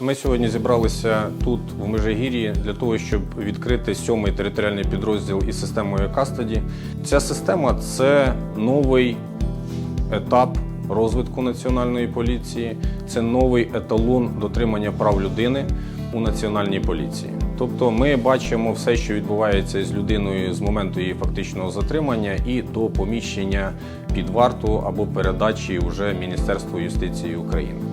Ми сьогодні зібралися тут, в Межигір'ї, для того, щоб відкрити сьомий територіальний підрозділ із системою Кастаді. Ця система це новий етап розвитку національної поліції, це новий еталон дотримання прав людини у національній поліції. Тобто ми бачимо все, що відбувається з людиною з моменту її фактичного затримання і до поміщення під варту або передачі вже Міністерству юстиції України.